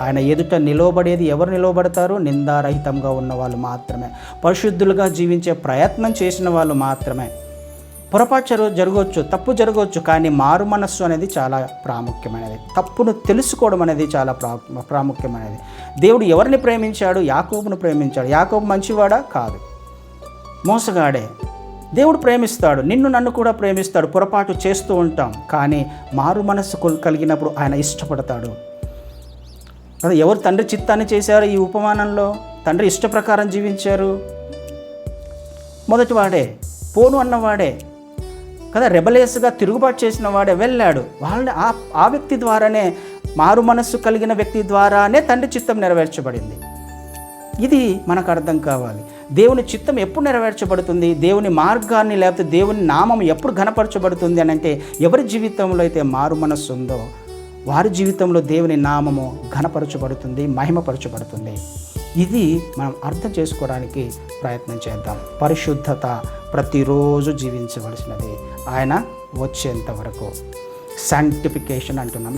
ఆయన ఎదుట నిలవబడేది ఎవరు నిలవబడతారు? నిందారహితంగా ఉన్న వాళ్ళు మాత్రమే. పరిశుద్ధులుగా జీవించే ప్రయత్నం చేసిన వాళ్ళు మాత్రమే. పొరపాటు జరగవచ్చు తప్పు జరగవచ్చు కానీ మారు మనస్సు అనేది చాలా ప్రాముఖ్యమైనది. తప్పును తెలుసుకోవడం అనేది చాలా ప్రా ప్రాముఖ్యమైనది. దేవుడు ఎవరిని ప్రేమించాడు? యాకోబును ప్రేమించాడు. యాకోబు మంచివాడా? కాదు. మోసగాడే. దేవుడు ప్రేమిస్తాడు. నిన్ను నన్ను కూడా ప్రేమిస్తాడు. పొరపాటు చేస్తూ ఉంటాం. కానీ మారు మనస్సు కలిగినప్పుడు ఆయన ఇష్టపడతాడు. కదా ఎవరు తండ్రి చిత్తాన్ని చేశారు? ఈ ఉపమానంలో తండ్రి ఇష్ట ప్రకారం జీవించారు? మొదటివాడే పోను అన్నవాడే కదా రెబలేస్గా తిరుగుబాటు చేసిన వాడే వెళ్ళాడు. వాళ్ళని ఆ ఆ వ్యక్తి ద్వారానే మారు మనస్సు కలిగిన వ్యక్తి ద్వారానే తండ్రి చిత్తం నెరవేర్చబడింది. ఇది మనకు అర్థం కావాలి. దేవుని చిత్తం ఎప్పుడు నెరవేర్చబడుతుంది? దేవుని మార్గాన్ని లేకపోతే దేవుని నామం ఎప్పుడు ఘనపరచబడుతుంది అని అంటే ఎవరి జీవితంలో అయితే మారు మనస్సు ఉందో వారి జీవితంలో దేవుని నామము ఘనపరచబడుతుంది మహిమపరచబడుతుంది. ఇది మనం అర్థం చేసుకోవడానికి ప్రయత్నం చేద్దాం. పరిశుద్ధత ప్రతిరోజు జీవించవలసినది. ఆయన వచ్చేంత వరకు. శాంటిఫికేషన్ అంటున్నాం.